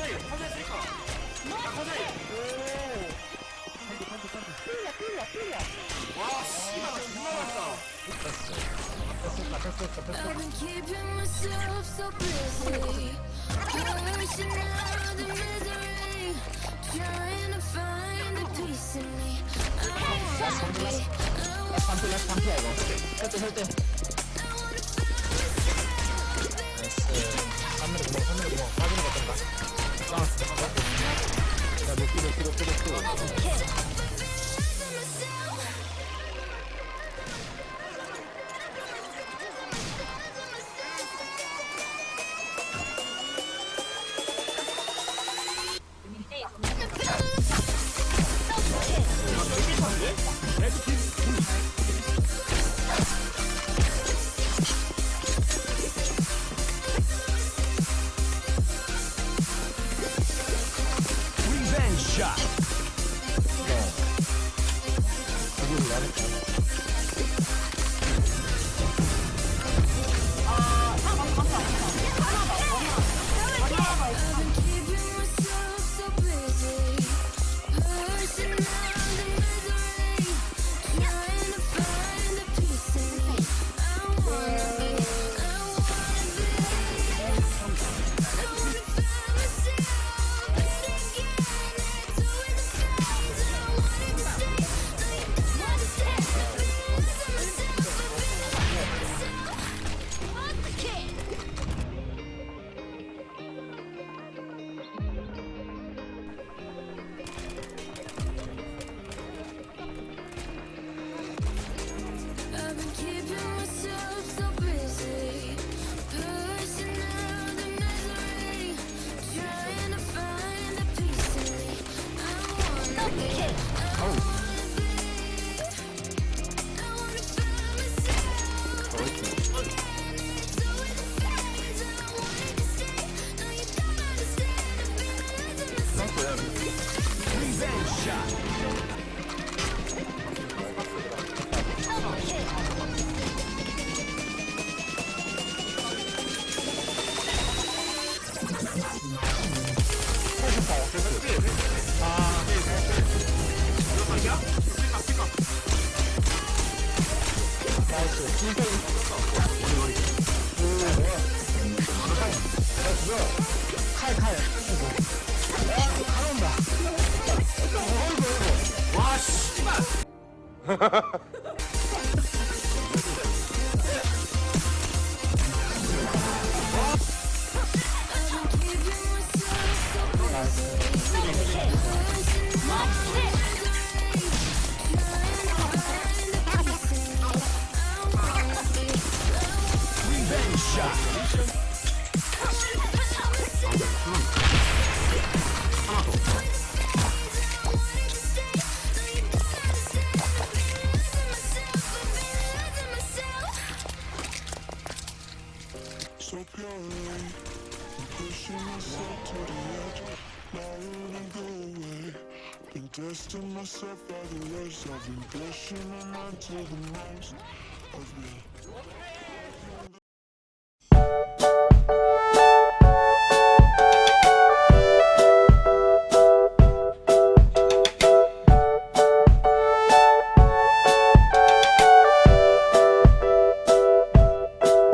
커자이 커자이 쓸까 자 커자이 뚫려 뚫려 뚫려 와 씨발 나 존나 많다 I've been keeping myself so busy, pushing out the misery, trying to find the peace in me. I wanna be, I wanna, 반피 렉 반피야 이거 설대 설대 I wanna find myself. 나이스 3mm 구 이거 나는 와 씨발 so purely. I'm pushing myself to the edge, go away. Been testing myself by the ways I've been pushing my mind to the most of me.